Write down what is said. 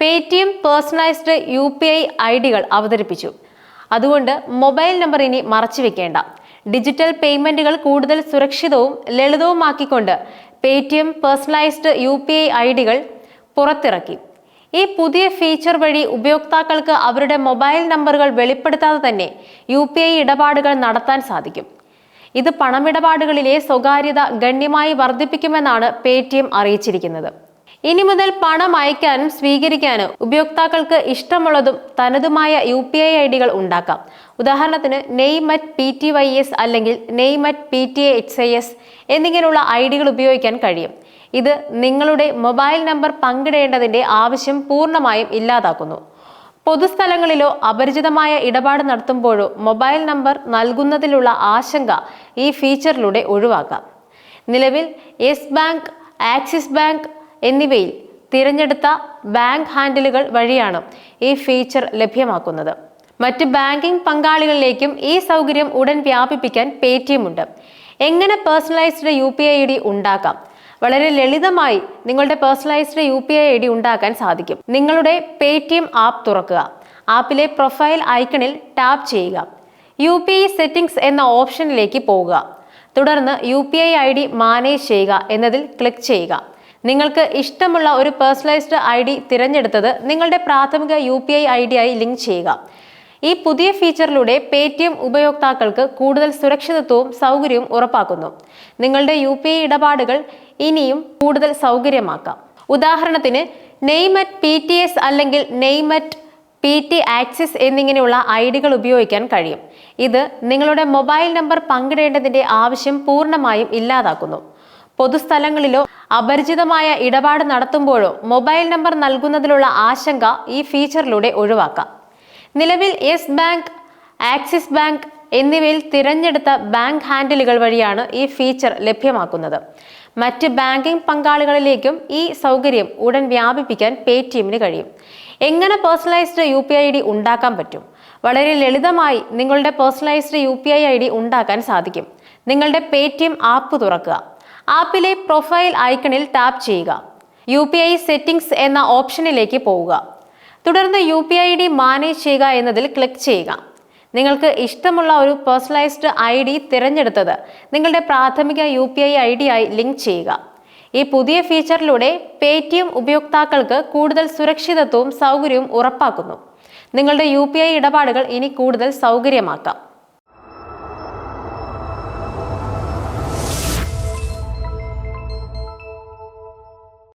Paytm personalised U P I I ഡികൾ അവതരിപ്പിച്ചു. അതുകൊണ്ട് mobile number ഇനി മറച്ചു വെക്കേണ്ട. ഡിജിറ്റൽ പേയ്മെന്റുകൾ കൂടുതൽ സുരക്ഷിതവും ലളിതവുമാക്കിക്കൊണ്ട് Paytm personalised U P I I ഡികൾ പുറത്തിറക്കി. ഈ പുതിയ ഫീച്ചർ വഴി ഉപയോക്താക്കൾക്ക് അവരുടെ മൊബൈൽ നമ്പറുകൾ വെളിപ്പെടുത്താതെ തന്നെ യു പി ഐ ഇടപാടുകൾ നടത്താൻ സാധിക്കും. ഇത് പണമിടപാടുകളിലെ സ്വകാര്യത ഗണ്യമായി വർദ്ധിപ്പിക്കുമെന്നാണ് പേടിഎം അറിയിച്ചിരിക്കുന്നത്. ഇനി മുതൽ പണം അയക്കാനും സ്വീകരിക്കാനും ഉപയോക്താക്കൾക്ക് ഇഷ്ടമുള്ളതും തനതുമായ യു പി ഐ ഐ ഡികൾ ഉണ്ടാക്കാം. ഉദാഹരണത്തിന് name at P T Y S അല്ലെങ്കിൽ name at P T H I S എന്നിങ്ങനെയുള്ള ഐ ഡികൾ ഉപയോഗിക്കാൻ കഴിയും. ഇത് നിങ്ങളുടെ മൊബൈൽ നമ്പർ പങ്കിടേണ്ടതിന്റെ ആവശ്യം പൂർണമായും ഇല്ലാതാക്കുന്നു. പൊതുസ്ഥലങ്ങളിലോ അപരിചിതമായ ഇടപാട് നടത്തുമ്പോഴോ മൊബൈൽ നമ്പർ നൽകുന്നതിലുള്ള ആശങ്ക ഈ ഫീച്ചറിലൂടെ ഒഴിവാക്കാം. നിലവിൽ യെസ് ബാങ്ക് ആക്സിസ് ബാങ്ക് എന്നിവയിൽ തിരഞ്ഞെടുത്ത ബാങ്ക് ഹാൻഡിലുകൾ വഴിയാണ് ഈ ഫീച്ചർ ലഭ്യമാക്കുന്നത്. മറ്റ് ബാങ്കിംഗ് പങ്കാളികളിലേക്കും ഈ സൗകര്യം ഉടൻ വ്യാപിപ്പിക്കാൻ പേ ഉണ്ട്. എങ്ങനെ personalised U P I D ഉണ്ടാക്കാം? വളരെ ലളിതമായി നിങ്ങളുടെ personalised U P I I D ഉണ്ടാക്കാൻ സാധിക്കും. നിങ്ങളുടെ പേ ടി എം ആപ്പ് തുറക്കുക. ആപ്പിലെ പ്രൊഫൈൽ ഐക്കണിൽ ടാപ്പ് ചെയ്യുക. യു പി ഐ സെറ്റിംഗ്സ് എന്ന ഓപ്ഷനിലേക്ക് പോകുക. തുടർന്ന് U P I I D manage ചെയ്യുക എന്നതിൽ ക്ലിക്ക് ചെയ്യുക. നിങ്ങൾക്ക് ഇഷ്ടമുള്ള ഒരു പേഴ്സണലൈസ്ഡ് ഐ ഡി തിരഞ്ഞെടുത്തത് നിങ്ങളുടെ പ്രാഥമിക U P I I D ആയി ലിങ്ക് ചെയ്യുക. ഈ പുതിയ ഫീച്ചറിലൂടെ പേ ടി എം ഉപയോക്താക്കൾക്ക് കൂടുതൽ സുരക്ഷിതത്വവും സൗകര്യവും ഉറപ്പാക്കുന്നു. നിങ്ങളുടെ യു പി ഐ ഇടപാടുകൾ ഇനിയും കൂടുതൽ സൗകര്യമാക്കാം. ഉദാഹരണത്തിന് നെയ്മറ്റ് പി ടി എസ് അല്ലെങ്കിൽ name at P T axis എന്നിങ്ങനെയുള്ള ഐ ഡികൾ ഉപയോഗിക്കാൻ കഴിയും. ഇത് നിങ്ങളുടെ മൊബൈൽ നമ്പർ പങ്കിടേണ്ടതിന്റെ ആവശ്യം പൂർണമായും ഇല്ലാതാക്കുന്നു. പൊതുസ്ഥലങ്ങളിലോ അപരിചിതമായ ഇടപാട് നടത്തുമ്പോഴോ മൊബൈൽ നമ്പർ നൽകുന്നതിലുള്ള ആശങ്ക ഈ ഫീച്ചറിലൂടെ ഒഴിവാക്കാം. നിലവിൽ യെസ് ബാങ്ക് ആക്സിസ് ബാങ്ക് എന്നിവയിൽ തിരഞ്ഞെടുത്ത ബാങ്ക് ഹാൻഡിലുകൾ വഴിയാണ് ഈ ഫീച്ചർ ലഭ്യമാക്കുന്നത്. മറ്റ് ബാങ്കിംഗ് പങ്കാളികളിലേക്കും ഈ സൗകര്യം ഉടൻ വ്യാപിപ്പിക്കാൻ പേ ടി കഴിയും. എങ്ങനെ personalised U P I D ഉണ്ടാക്കാൻ പറ്റും? വളരെ ലളിതമായി നിങ്ങളുടെ personalised U P I I D ഉണ്ടാക്കാൻ സാധിക്കും. നിങ്ങളുടെ പേടിഎം ആപ്പ് തുറക്കുക. ആപ്പിലെ പ്രൊഫൈൽ ഐക്കണിൽ ടാപ്പ് ചെയ്യുക. യു പി ഐ സെറ്റിംഗ്സ് എന്ന ഓപ്ഷനിലേക്ക് പോവുക. തുടർന്ന് U P I D manage ചെയ്യുക എന്നതിൽ ക്ലിക്ക് ചെയ്യുക. നിങ്ങൾക്ക് ഇഷ്ടമുള്ള ഒരു പേഴ്സണലൈസ്ഡ് ഐ ഡി തിരഞ്ഞെടുത്തത് നിങ്ങളുടെ പ്രാഥമിക U P I I D ആയി ലിങ്ക് ചെയ്യുക. ഈ പുതിയ ഫീച്ചറിലൂടെ പേടിഎം ഉപയോക്താക്കൾക്ക് കൂടുതൽ സുരക്ഷിതത്വവും സൗകര്യവും ഉറപ്പാക്കുന്നു. നിങ്ങളുടെ യു പി ഐ ഇടപാടുകൾ ഇനി കൂടുതൽ സൗകര്യമാക്കാം.